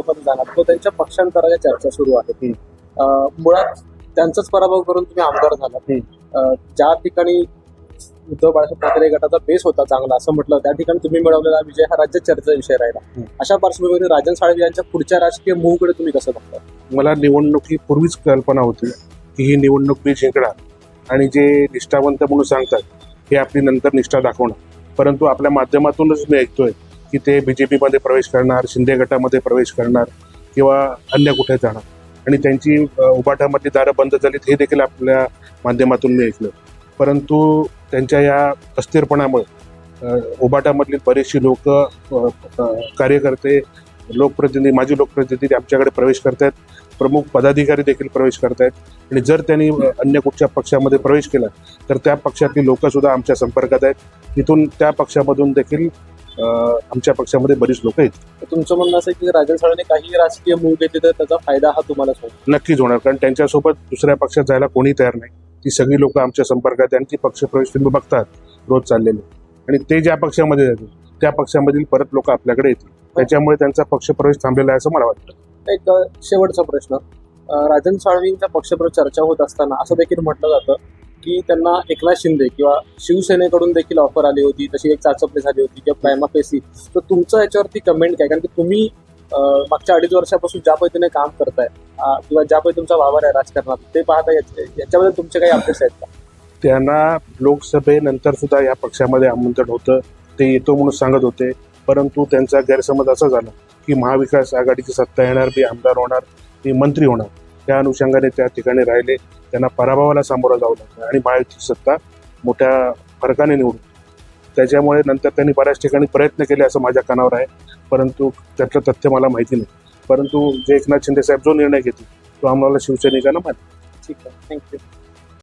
भाजपमध्ये जाणार. तो त्यांच्या पक्षांतराच्या चर्चा सुरू आहेत अं, मुळात त्यांचाच पराभव करून तुम्ही आमदार झालात अं, ज्या ठिकाणी उद्धव बाळासाहेब ठाकरे गटाचा बेस होता चांगला असं म्हटलं त्या ठिकाणी तुम्ही मिळवलेला विजय हा राज्यात चर्चेचा विषय राहिला. अशा पार्श्वभूमीवर राजन साळवी यांच्या पुढच्या राजकीय मूवकडे तुम्ही कसं बघता? मला निवडणुकीपूर्वीच कल्पना होती की ही निवडणूक मी जिंकणार आणि जे निष्ठावंत म्हणून सांगतात हे आपली नंतर निष्ठा दाखवणार. परंतु आपल्या माध्यमातूनच मी ऐकतोय की ते बी जे पीमध्ये प्रवेश करणार शिंदे गटामध्ये प्रवेश करणार किंवा अन्य कुठे जाणार. आणि त्यांची उभाटामधली दारं बंद झालीत हे देखील आपल्या माध्यमातून मी ऐकलं. परंतु त्यांच्या या अस्थिरपणामुळे उभाटामधली बरेचशी लोक कार्यकर्ते लोकप्रतिनिधी माजी लोकप्रतिनिधी आमच्याकडे प्रवेश करतायत. प्रमुख पदाधिकारी देखील प्रवेश करतायत. आणि जर त्यांनी अन्य कुठच्या पक्षामध्ये प्रवेश केला तर त्या पक्षातली लोकंसुद्धा आमच्या संपर्कात आहेत. तिथून त्या पक्षामधून देखील आमच्या पक्षामध्ये बरीच लोक आहेत. तुमचं म्हणणं असं की राजन साळवीने काही राजकीय मूव घेतली तर त्याचा फायदा हा तुम्हाला नक्कीच होणार कारण त्यांच्यासोबत दुसऱ्या पक्षात जायला कोणी तयार नाही. ती सगळी लोक आमच्या संपर्कात आहे आणि ती पक्षप्रवेश तुम्ही बघतात रोज चाललेले. आणि ते ज्या पक्षामध्ये जातील त्या पक्षामधील परत लोक आपल्याकडे येतील. त्याच्यामुळे त्यांचा पक्षप्रवेश थांबलेला आहे असं मला वाटतं. एक शेवटचा प्रश्न. राजन साळवींच्या पक्षप्रवेश चर्चा होत असताना असं देखील म्हटलं जातं की त्यांना एकनाथ शिंदे किंवा शिवसेनेकडून देखील ऑफर आली होती तशी एक चाचपणी झाली होती किंवा प्रायमा फेसी तर तुमचं याच्यावरती कमेंट काय? कारण की तुम्ही मागच्या अडीच वर्षापासून ज्या पद्धतीने काम करताय किंवा ज्या पद्धतीने तुमचा वावर आहे राजकारणात ते पाहता याच्याबद्दल तुमचे काही अपडेट्स आहेत का? त्यांना लोकसभेनंतर सुद्धा या पक्षामध्ये आमंत्रण होतं ते येतो म्हणून सांगत होते. परंतु त्यांचा गैरसमज असा झाला की महाविकास आघाडीची सत्ता येणार मी आमदार होणार मी मंत्री होणार. त्या अनुषंगाने त्या ठिकाणी राहिले. त्यांना पराभवाला सामोरं जावं लागलं आणि महायुतीची सत्ता मोठ्या फरकाने निवडून त्याच्यामुळे नंतर त्यांनी बऱ्याच ठिकाणी प्रयत्न केले असं माझ्या कानावर आहे. परंतु त्यातलं तथ्य मला माहिती नाही. परंतु जे एकनाथ शिंदे साहेब जो निर्णय घेतील तो आम्हाला शिवसैनिकांना मान्य ठीक आहे. थँक्यू